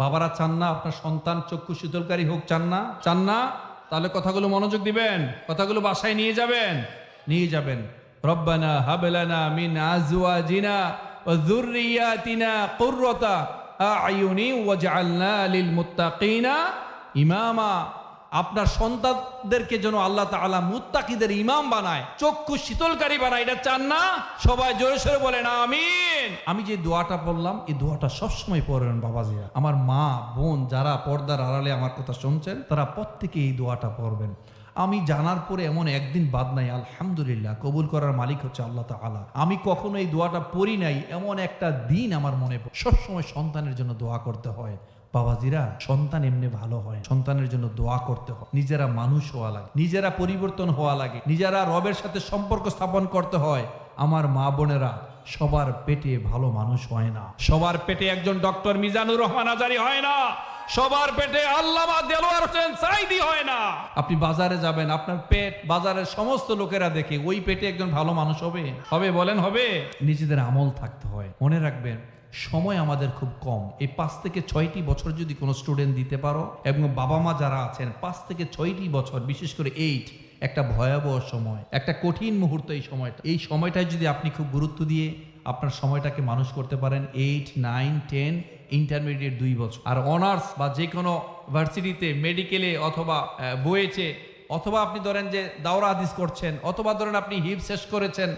বাবারা চান না, আপনার সন্তান চক্ষু শীতলকারী হোক, চান না চান না, তাহলে কথাগুলো মনোযোগ দিবেন, কথাগুলো বাসায় নিয়ে যাবেন নিয়ে যাবেন। রব্বানা হাবেলানা মিন আজওয়াজিনা ওয়া যুররিয়াতিনা কুররাতা আয়ুনি ওয়াজআলনা লিল মুত্তাকিনা ইমামা। আপনার সন্তানদেরকে যেন আল্লাহ তাআলা মুত্তাকিদের ইমাম বানায়, চক্ষু শীতলকারী বানায়, এটা চান না? সবাই জোরে সোরে বলেন, আমিন। আমি যে দোয়াটা বললাম এই দোয়াটা সবসময় পড়েন বাবাজিরা। আমার মা, বোন যারা পর্দার আড়ালে আমার কথা শুনছেন, তারা প্রত্যেকে এই দোয়াটা পড়বেন। আমি জানার পরে এমন একদিন বাদ নাই, আলহামদুলিল্লাহ, কবুল করার মালিক হচ্ছে আল্লাহ তাআলা। আমি কখনো এই দোয়াটা পড়ি নাই, এমন একটা দিন আমার মনে। সবসময় সন্তানের জন্য দোয়া করতে হয়। বাবাজিরা সন্তান এমনি ভালো হয় সন্তানের জন্য দোয়া করতে হয়। নিজেরা মানুষ হওয়া লাগে। নিজেরা পরিবর্তন হওয়া লাগে। নিজেরা রবের সাথে সম্পর্ক স্থাপন করতে হয়। আমার মা বোনেরা সবার পেটে ভালো মানুষ হয় না। সবার পেটে একজন ডক্টর মিজানুর রহমান আজারি হয় না। সবার পেটে আল্লামা দেলোয়ার হোসেন সাইদি হয় না। আপনি বাজারে যাবেন, আপনার পেট বাজারের সমস্ত লোকেরা দেখে ওই পেটে একজন ভালো মানুষ হবে? হবে বলেন, হবে? নিজেদের আমল থাকতে হয়। মনে রাখবেন সময় আমাদের খুব কম। এই পাঁচ থেকে ছয়টি বছর যদি কোনো স্টুডেন্ট দিতে পারো, এবং বাবা মা যারা আছেন, পাঁচ থেকে ছয়টি বছর, বিশেষ করে এইট একটা ভয়াবহ সময়, একটা কঠিন মুহূর্ত এই সময়টা। এই সময়টায় যদি আপনি খুব গুরুত্ব দিয়ে আপনার সময়টাকে মানুষ করতে পারেন এইট নাইন টেন ইন্টারমিডিয়েট দুই বছর। আর অনার্স বা যে কোনো ভার্সিটিতে মেডিকেলে অথবা বইয়েছে অথবা আপনি ধরেন যে দাওরা হাদিস করছেন, অথবা ধরেন আপনি হিপ শেষ করেছেন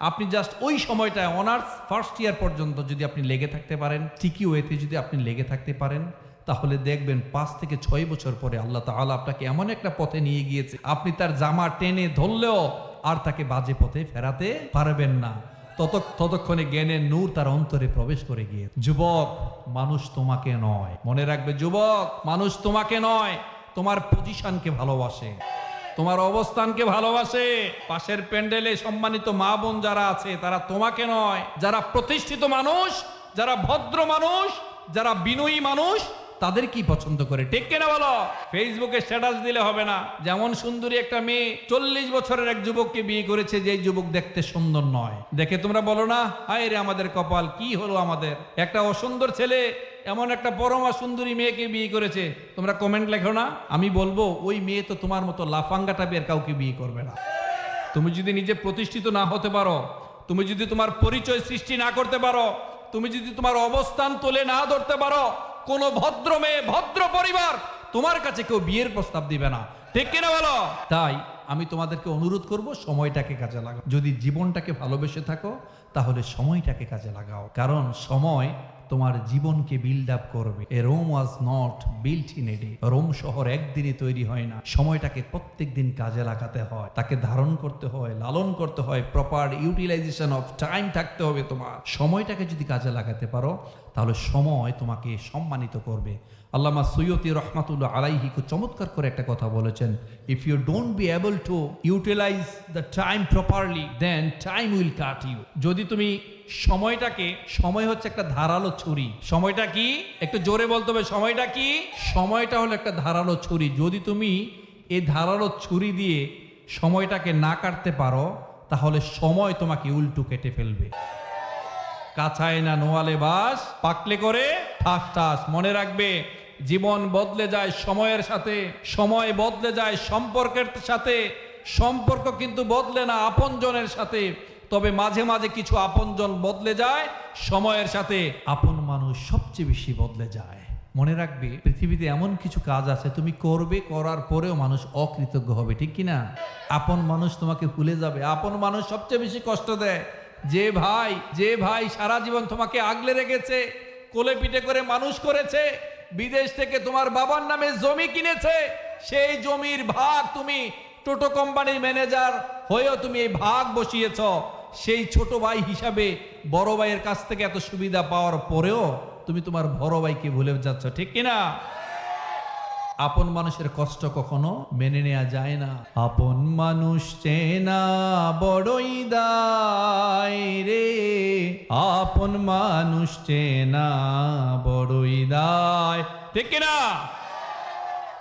আপনি জাস্ট ওই সময়টায় অনার্স ফার্স্ট ইয়ার পর্যন্ত যদি আপনি লেগে থাকতে পারেন ঠিকই ওয়েতে যদি আপনি লেগে থাকতে পারেন, তাহলে দেখবেন পাঁচ থেকে ছয় বছর পরে আল্লাহ তাআলা আপনাকে এমন একটা পথে নিয়ে গিয়েছে। আপনি তার জামা টেনে ধরলেও আর তাকে বাজে পথে ফেরাতে পারবেন না। তত, ততক্ষণে জ্ঞানের নূর তার অন্তরে প্রবেশ করে গিয়ে যুবক, মানুষ তোমাকে নয়। মনে রাখবে, যুবক, মানুষ তোমাকে নয়, তোমার পজিশনকে ভালোবাসে। তোমার অবস্থানকে ভালোবাসে। পাশের প্যান্ডেলে সম্মানিত মা বোন যারা আছে, তারা তোমাকে নয়। যারা প্রতিষ্ঠিত মানুষ, যারা ভদ্র মানুষ, যারা বিনয়ী মানুষ তাদের কি পছন্দ করে। ঠিক কেনা বলো? ফেসবুকে স্ট্যাটাস দিলে হবে না। যেমন সুন্দরী একটা মেয়ে চল্লিশ বছরের এক যুবককে বিয়ে করেছে যে যুবক দেখতে সুন্দর নয়। দেখে তোমরা বলো না, হায় রে আমাদের কপাল, কি হলো আমাদের? একটা অসুন্দর ছেলে, এমন একটা পরমা সুন্দরী মেয়েকে বিয়ে করেছে। তোমরা কমেন্ট লেখো না। আমি বলব, ওই মেয়ে তো তোমার মতো লাফাঙ্গা টাইপের কাউকে বিয়ে করবে না। তুমি যদি নিজে প্রতিষ্ঠিত না হতে পারো, তুমি যদি তোমার পরিচয় সৃষ্টি না করতে পারো, তুমি যদি তোমার অবস্থান তুলে না ধরতে পারো কোনো ভদ্র মেয়ে, ভদ্র পরিবার তোমার কাছে কেউ বিয়ের প্রস্তাব দিবে না। ঠিক কিনা বলো? তাই আমি তোমাদেরকে অনুরোধ করব, সময়টাকে কাজে লাগাও। যদি জীবনটাকে ভালোবেসে থাকো, তাহলে সময়টাকে কাজে লাগাও। কারণ সময় তোমার জীবনকে বিল্ড আপ করবে। A Rome was not built in a day Rome শহর একদিনে তৈরি হয় না। সময়টাকে প্রত্যেক দিন কাজে লাগাতে হয়। তাকে ধারণ করতে হয়, লালন করতে হয়। প্রপার ইউটিলাইজেশন অফ টাইম থাকতে হবে তোমার। সময়টাকে যদি কাজে লাগাতে পারো, তাহলে সময় তোমাকে সম্মানিত করবে। আল্লামা সৈয়দি রহমাতুল্লাহ আলাইহি খুব চমৎকার করে একটা কথা বলেছেন if you don't be able to utilise the time properly then time will cut you যদি তুমি সময়টাকে, সময় হচ্ছে একটা ধারালো ছুরি। সময়টা কি? একটু জোরে বলতে হবে, সময়টা কি? সময়টা হলো একটা ধারালো ছুরি। যদি তুমি এই ধারালো ছুরি দিয়ে সময়টাকে না কাটতে পারো, তাহলে সময় তোমাকে উল্টু কেটে ফেলবে। কাছায় না নোয়ালে বাস, পাকলে করে ঠাস ঠাস। মনে রাখবে জীবন বদলে যায় সময়ের সাথে, সময় বদলে যায় সম্পর্কের সাথে, সম্পর্ক কিন্তু বদলে না আপনজনের সাথে। তবে মাঝে মাঝে কিছু আপনজন বদলে যায়, সময়ের সাথে আপন মানুষ সবচেয়ে বেশি বদলে যায়। মনে রাখবে, পৃথিবীতে এমন কিছু কাজ আছে, তুমি করবে, করার পরেও মানুষ অকৃতজ্ঞ হবে, ঠিক কি না আপন মানুষ তোমাকে ভুলে যাবে, আপন মানুষ সবচেয়ে বেশি কষ্ট দেয়। যে ভাই যে ভাই সারা জীবন তোমাকে আগলে রেখেছে, কোলে পিঠে করে মানুষ করেছে বিদেশ থেকে তোমার বাবার নামে জমি কিনেছে, সেই জমির ভাগ তুমি টোটো কোম্পানির ম্যানেজার হয়েও তুমি এই ভাগ বসিয়েছ। সেই ছোট ভাই হিসাবে বড় ভাইয়ের কাছ থেকে এত সুবিধা পাওয়ার পরেও তুমি তোমার বড় ভাইকে ভুলে যাচ্ছ, ঠিক কিনা? আপন মানুষের কষ্ট কখনো মেনে নেওয়া যায় না। আপন মানুষ চেনা বড়ই দায় রে। আপন মানুষ চেনা বড়ই দায়। ঠিক কিনা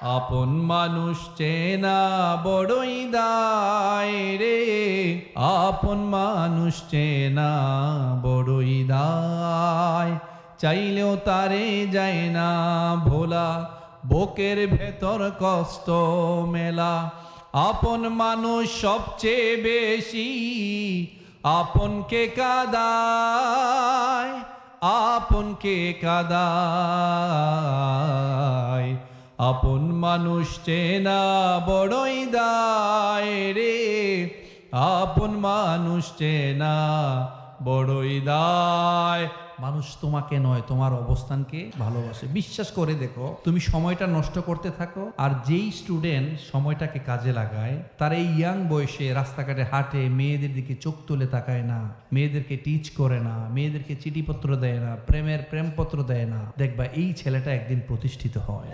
আপন মানুষ চেনা বড়ই দায় রে। আপন মানুষ চেনা বড়ই দায়। চাইলেও তারে যায় না ভোলা। বুকের ভেতর কষ্ট মেলা। আপন মানুষ সবচেয়ে বেশি, আপনকে কাদায় আপনকে কাদায়। আপন মানুষ চেনা বড়ই দায় রে, আপন মানুষ চেনা বড়ই দায়। মানুষ তোমাকে নয়, তোমার অবস্থানকে ভালোবাসে। বিশ্বাস করে দেখো, তুমি সময়টা নষ্ট করতে থাকো, আর যেই স্টুডেন্ট সময়টাকে কাজে লাগায়, তার এই ইয়াং বয়সে রাস্তাঘাটে হাঁটে, মেয়েদের দিকে চোখ তুলে তাকায় না, মেয়েদেরকে টিচ করে না, মেয়েদেরকে চিঠিপত্র দেয় না, প্রেমের প্রেমপত্র দেয় না। দেখবা এই ছেলেটা একদিন প্রতিষ্ঠিত হয়।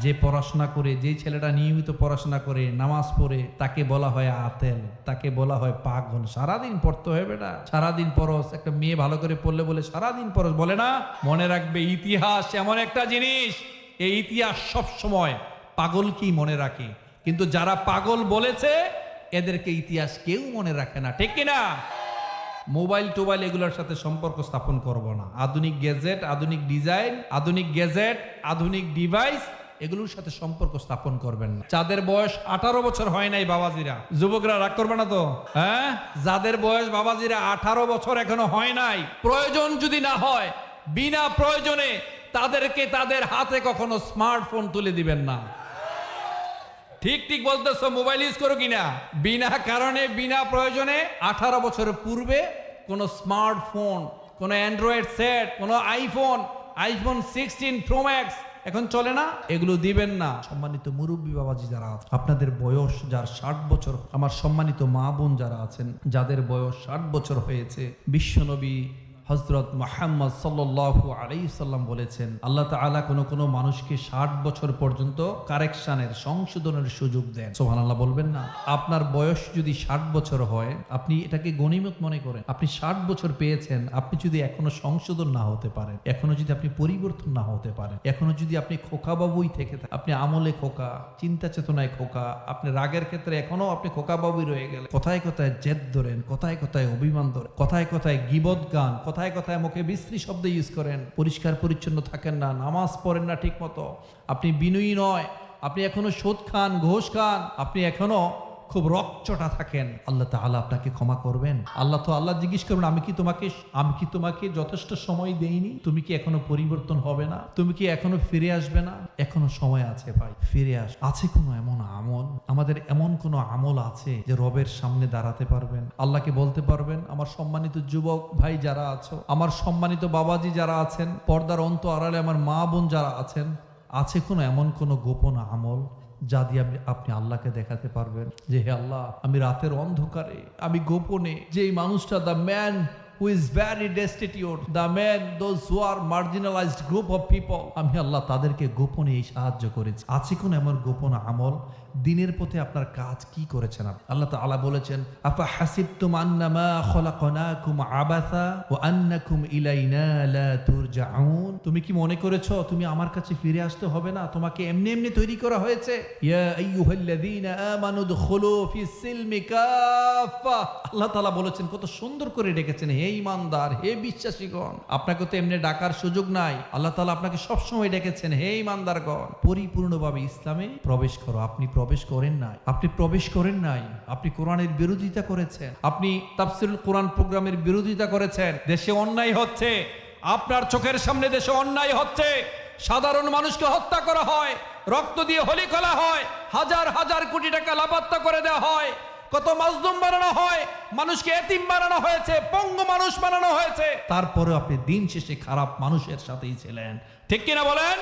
যে পড়াশোনা করে, যে ছেলেটা নিয়মিত পড়াশোনা করে, নামাজ পড়ে, তাকে বলা হয় আতেল, তাকে বলা হয় পাগল। সারাদিন পড়তে হয় বেটা। সারাদিন পরশ, একটা মেয়ে ভালো করে পড়লে বলে, সারাদিন পরশ। বলে না, মনে রাখবে ইতিহাস এমন একটা জিনিস। এই ইতিহাস সব সময় পাগলকেই মনে রাখে। কিন্তু যারা পাগল বলেছে, এদেরকে ইতিহাস কেউ মনে রাখে না। ঠিক কিনা? মোবাইল, টোবাইল এগুলোর সাথে সম্পর্ক স্থাপন করব না। আধুনিক গ্যাজেট, আধুনিক ডিজাইন, আধুনিক গ্যাজেট, আধুনিক ডিভাইস এগুলোর সাথে সম্পর্ক স্থাপন করবেন না। যাদের বয়স আঠারো বছর হয় নাই বাবাজিরা। যুবকরা রাগ করবে না তো? হ্যাঁ? যাদের বয়স বাবাজিরা আঠারো বছর এখনও হয় নাই, প্রয়োজন যদি না হয়, বিনা প্রয়োজনে তাদেরকে তাদের হাতে কখনো স্মার্টফোন তুলে দিবেন না। ঠিক ঠিক বলতেছো, মোবাইল ইউজ করো কিনা? বিনা কারণে, বিনা প্রয়োজনে আঠারো বছরের পূর্বে কোনো স্মার্টফোন, কোনো অ্যান্ড্রয়েড সেট, কোনো iPhone iPhone sixteen pro max এখন চলে না, এগুলো দিবেন না। সম্মানিত মুরব্বী বাবাজি যারা আছে আপনাদের বয়স যার ষাট বছর, আমার সম্মানিত মা বোন যারা আছেন, যাদের বয়স ষাট বছর হয়েছে, বিশ্বনবী হজরত মোহাম্মদ সাল্লাহ আলাইসাল্লাম বলেছেন, আল্লাহ তাআলা কোনো কোনো মানুষকে ষাট বছর পর্যন্ত কারেকশনের, সংশোধনের সুযোগ দেন। সোহান আল্লাহ বলবেন না। আপনার বয়স যদি ষাট বছর হয়, আপনি এটাকে গণিমত মনে করেন। আপনি ষাট বছর পেয়েছেন, আপনি যদি এখনও সংশোধন না হতে পারেন, এখনও যদি আপনি পরিবর্তন না হতে পারেন, এখনও যদি আপনি খোকাবাবুই থেকে থাকেন, আপনি আমলে খোকা, চিন্তা চেতনায় খোকা, আপনি রাগের ক্ষেত্রে এখনও আপনি খোকাবাবুই রয়ে গেলেন। কথায় কথায় জেদ ধরেন, কথায় কথায় অভিমান ধরেন, কথায় কথায় গিবদ গান কথায় কথায় মুখে বিশ্রী শব্দ ইউজ করেন, পরিষ্কার পরিচ্ছন্ন থাকেন না, নামাজ পড়েন না ঠিক মতো আপনি বিনয়ী নয়, আপনি এখনও সোদ খান, ঘোষ খান, আপনি এখনও খুব রকচটা থাকেন। আল্লাহ তাআলা আপনাকে ক্ষমা করবেন। আল্লাহ তো আল্লাহ জিজ্ঞেস করবেন, আমি কি তোমাকে আমি কি তোমাকে যথেষ্ট সময় দেইনি? তুমি কি এখনও পরিবর্তন হবে না? তুমি কি এখনও ফিরে আসবে না? এখনও সময় আছে ভাই, ফিরে আস। আছে কোনো এমন আমল? আমাদের এমন কোনো আমল আছে যে রবের সামনে দাঁড়াতে পারবেন? আল্লাহকে বলতে পারবেন, আমার সম্মানিত যুবক ভাই যারা আছো, আমার সম্মানিত বাবাজি যারা আছেন, পর্দার অন্ত আড়ালে আমার মা বোন যারা আছেন, আছে কোনো এমন কোনো গোপন আমল? যা দিয়ে আপনি আপনি আল্লাহকে দেখাতে পারবেন। যে হে আল্লাহ, আমি রাতের অন্ধকারে, আমি গোপনে যে মানুষটা the man who is very destitute the man those who are marginalised group of people আমি আল্লাহ তাদেরকে গোপনে এই সাহায্য করেছি। আছে কোন এমন গোপন আমল? দিনের পথে আপনার কাজ কি করেছেন আল্লাহ তাআলা বলেছেন আফা হাসিবতুম আন্নামা আবাসা তুমি কি মনে করেছ, তুমি আমার কাছে ফিরে আসতে হবে না? তোমাকে এমনি এমনি তৈরি করা হয়েছে। কাফা আল্লাহ তাআলা বলেছেন, কত সুন্দর করে ডেকেছেন, হে ঈমানদার হে বিশ্বাসীগণ। আপনাকে তো এমনি ডাকার সুযোগ নাই। আল্লাহ তাআলা আপনাকে সব সময় ডেকেছেন, হে ঈমানদারগণ পরিপূর্ণভাবে ইসলামে প্রবেশ করো। আপনি প্রবেশ করেন নাই। আপনি প্রবেশ করেন নাই। আপনি কোরআনের বিরোধিতা করেছেন। আপনি তাফসিরুল কোরআন প্রোগ্রামের বিরোধিতা করেছেন। দেশে অন্যায় হচ্ছে। আপনার চোখের সামনে দেশে অন্যায় হচ্ছে। সাধারণ মানুষকে হত্যা করা হয়। রক্ত দিয়ে হোলি করা হয়। হাজার হাজার কোটি টাকা লাপাত্তা করে দেওয়া হয়। কত মাজলুম বানানো হয়। মানুষকে এতিম বানানো হয়েছে। পঙ্গু মানুষ বানানো হয়েছে। তারপরে আপনি দিন শেষে খারাপ মানুষের সাথেই ছিলেন। ঠিক কিনা বলেন?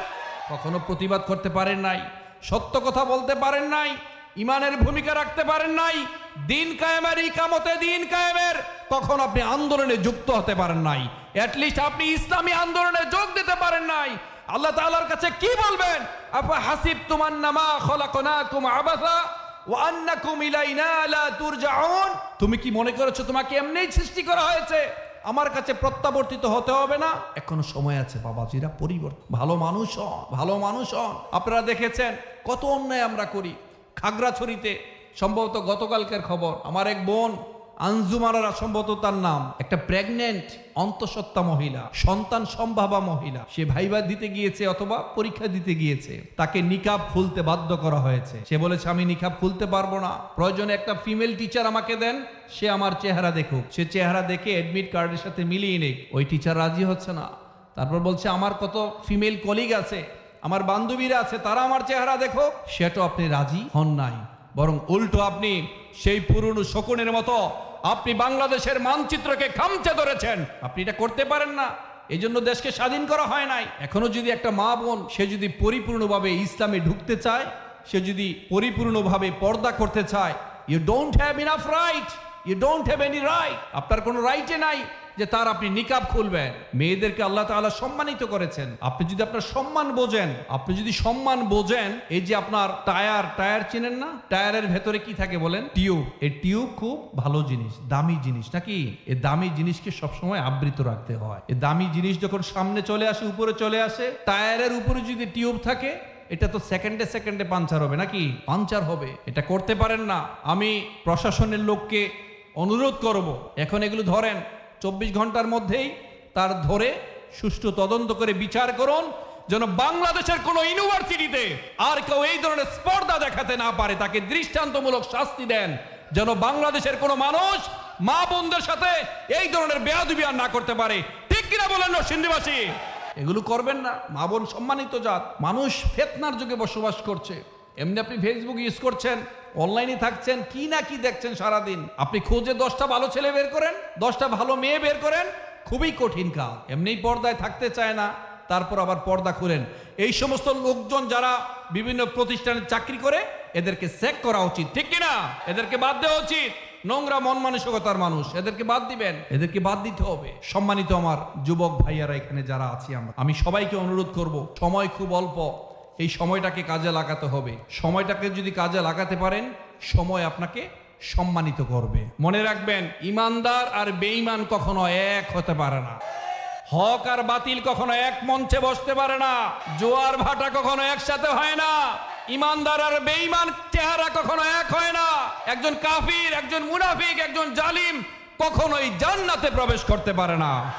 কখনো প্রতিবাদ করতে পারেন নাই। সত্য কথা বলতে পারেন নাই, ইমানের ভূমিকা রাখতে পারেন নাই, দিন কায়েমের ইকামতে দিন কায়েমের, তখন আপনি আন্দোলনে যুক্ত হতে পারেন নাই। অ্যাটলিস্ট আপনি ইসলামী আন্দোলনে যোগ দিতে পারেন নাই। আল্লাহ তাআলার কাছে কি বলবেন? আপা হাসিব তুমান নামা খলাকনাকুম আবাসা তুমি কি মনে করেছ তোমাকে এমনিই সৃষ্টি করা হয়েছে? আমার কাছে প্রত্যাবর্তিত হতে হবে না। এখনও সময় আছে বাবাজিরা পরিবর্তন ভালো মানুষ হন, ভালো মানুষ হন। আপনারা দেখেছেন কত অন্যায় আমরা করি। খাগড়াছড়িতে, সম্ভবত গতকালকের খবর, আমার এক বোন আঞ্জুমারারা সম্ভবত তার নাম। একটা প্রেগনেন্ট অন্তঃসত্ত্বা মহিলা, সন্তান সম্ভাবা মহিলা। সে ভাইবা দিতে গিয়েছে অথবা পরীক্ষা দিতে গিয়েছে। তাকে নিকাব খুলতে বাধ্য করা হয়েছে। সে বলেছে, আমি নিকাব খুলতে পারব না। প্রয়োজনে একটা ফিমেল টিচার আমাকে দেন। সে আমার চেহারা দেখুক। সে চেহারা দেখে অ্যাডমিট কার্ডের সাথে মিলিয়ে নিক। ওই টিচার রাজি হচ্ছে না। তারপর বলছে, আমার কত ফিমেল কলিগ আছে, আমার বান্ধবীরা আছে, তারা আমার চেহারা দেখো সেটা আপনি রাজি হন নাই। বরং উল্টো আপনি সেই পুরনো শকুনের মতো আপনি বাংলাদেশের মানচিত্রকে খামচে ধরেছেন। আপনি এটা করতে পারেন না। এই জন্য দেশকে স্বাধীন করা হয় নাই। এখনও যদি একটা মা বোন, সে যদি পরিপূর্ণভাবে ইসলামে ঢুকতে চায়, সে যদি পরিপূর্ণভাবে পর্দা করতে চায় you don't have enough right you don't have any right আপনার কোনো রাইটে নাই। যে তার আপনি নিকাব খুলবেন। মেয়েদেরকে আল্লাহ তাআলা সম্মানিত করেছেন। আপনি যদি আপনার সম্মান বোঝেন, আপনি যদি সম্মান বোঝেন, এই যে আপনার টায়ার টায়ার চেনেন না? টায়ারের ভেতরে কি থাকে বলেন? টিউব। এই টিউব খুব ভালো জিনিস, দামি জিনিস, নাকি? এই দামি জিনিসকে সবসময় আবৃত রাখতে হয়। এই দামি জিনিস যখন সামনে চলে আসে, উপরে চলে আসে, টায়ারের উপরে যদি টিউব থাকে, এটা তো সেকেন্ডে সেকেন্ডে পাঞ্চার হবে, নাকি? পাঞ্চার হবে। এটা করতে পারেন না। আমি প্রশাসনের লোককে অনুরোধ করব, এখন এগুলো ধরেন চব্বিশ ঘণ্টার মধ্যেই তার ধরে সুষ্ঠু তদন্ত করে বিচার করুন, যেন বাংলাদেশের কোন ইউনিভার্সিটিতে আর কেউ এই ধরনের স্পর্ধা দেখাতে না পারে, তাকে দৃষ্টান্তমূলক শাস্তি দেন, যেন বাংলাদেশের কোনো মানুষ মা বোনদের সাথে এই ধরনের বেয়াদুবি আর না করতে পারে। ঠিক কিনা বলেন সিন্ধিবাসী এগুলো করবেন না, মা বোন সম্মানিত জাত, মানুষ ফেতনার যুগে বসবাস করছে। এমনি আপনি ফেসবুক ইউজ করছেন অনলাইনে থাকছেন, কি না কি দেখছেন সারাদিন? আপনি খোঁজে দশটা ভালো ছেলে বের করেন, দশটা ভালো মেয়ে বের করেন, খুবই কঠিন কাজ। এমনি পর্দায় থাকতে চায় না, তারপর আবার পর্দা খুলেন। এই সমস্ত লোকজন যারা বিভিন্ন প্রতিষ্ঠানে চাকরি করে, এদেরকে চেক করা উচিত। ঠিক কিনা? এদেরকে বাদ দেওয়া উচিত। নোংরা মন মানসিকতার মানুষ, এদেরকে বাদ দিবেন। এদেরকে বাদ দিতে হবে। সম্মানিত আমার যুবক ভাইয়ারা এখানে যারা আছি আমরা, আমি সবাইকে অনুরোধ করব, সময় খুব অল্প। এই সময়টাকে কাজে লাগাতে হবে। সময়টাকে যদি কাজে লাগাতে পারেন, সময় আপনাকে সম্মানিত করবে। মনে রাখবেন, ইমানদার আর বেঈমান কখনো এক হতে পারে না। হক আর বাতিল কখনো এক মঞ্চে বসতে পারে না। জোয়ার ভাটা কখনো একসাথে হয় না। ইমানদার আর বেঈমান চেহারা কখনো এক হয় না। একজন কাফির, একজন মুনাফিক, একজন জালিম কখনোই জান্নাতে প্রবেশ করতে পারে না।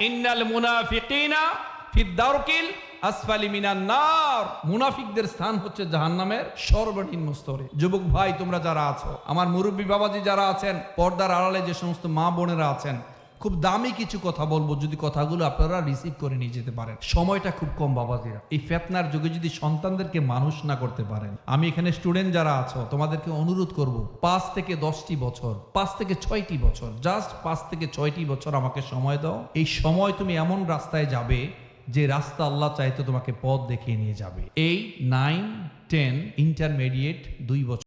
ইন্নাল মুনাফিকিনা ফি দারকিল আসফালি মিনান নার। মুনাফিকদের স্থান হচ্ছে জাহান্নামের সর্বনিম্ন স্তরে। যুবক ভাই, তোমরা যারা আছো, আমার মুরব্বী বাবাজি যারা আছেন, পর্দার আড়ালে যে সমস্ত মা বোনেরা আছেন, খুব দামি কিছু কথা বলব যদি কথাগুলো আপনারা রিসিভ করে নিয়ে যেতে পারেন। সময়টা খুব কম, বাবাজিরা। এই ফেতনার যুগে যদি সন্তানদেরকে মানুষ না করতে পারেন, আমি এখানে স্টুডেন্ট যারা আছো, তোমাদেরকে অনুরোধ করব, পাঁচ থেকে দশটি বছর, পাঁচ থেকে ছয়টি বছর জাস্ট পাঁচ থেকে ছয়টি বছর আমাকে সময় দাও। এই সময় তুমি এমন রাস্তায় যাবে যে রাস্তা আল্লাহ চাইতো তোমাকে পথ দেখিয়ে নিয়ে যাবে। এই নাইন টেন ইন্টারমিডিয়েট দুই বছর।